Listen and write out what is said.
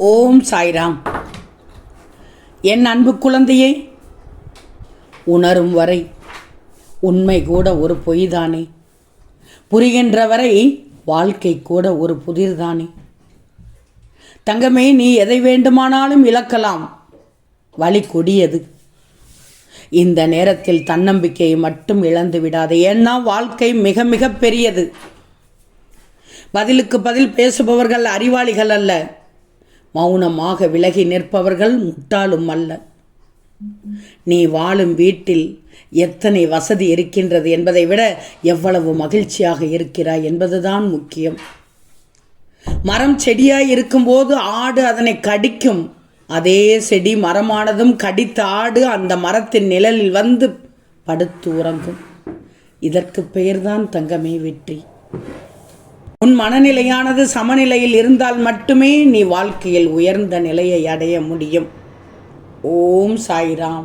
ஓம் சாய்ராம். என் அன்பு குழந்தையே உணரும் வரை உண்மை கூட ஒரு பொய்தானே? புரிகின்ற வரை வாழ்க்கை கூட ஒரு புதிர்தானே? தங்கமே நீ எதை வேண்டுமானாலும் இழக்கலாம். வழி கொடியது. இந்த நேரத்தில் தன்னம்பிக்கையை மட்டும் இழந்து விடாதே. ஏன்னா வாழ்க்கை மிக மிக பெரியது. பதிலுக்கு பதில் பேசுபவர்கள் அறிவாளிகள் அல்ல. மௌனமாக விலகி நிற்பவர்கள் முட்டாளும் அல்ல. நீ வாழும் வீட்டில் எத்தனை வசதி இருக்கின்றது என்பதை விட எவ்வளவு மகிழ்ச்சியாக இருக்கிறாய் என்பதுதான் முக்கியம். மரம் செடியாய் இருக்கும்போது ஆடு அதனை கடிக்கும். அதே செடி மரமானதும் கடித்த ஆடு அந்த மரத்தின் நிழலில் வந்து படுத்து உறங்கும். இதற்கு பெயர்தான் தங்கமே வெற்றி. உன் மனநிலையானது சமநிலையில் இருந்தால் மட்டுமே நீ வாழ்க்கையில் உயர்ந்த நிலையை அடைய முடியும். ஓம் சாய்ராம்.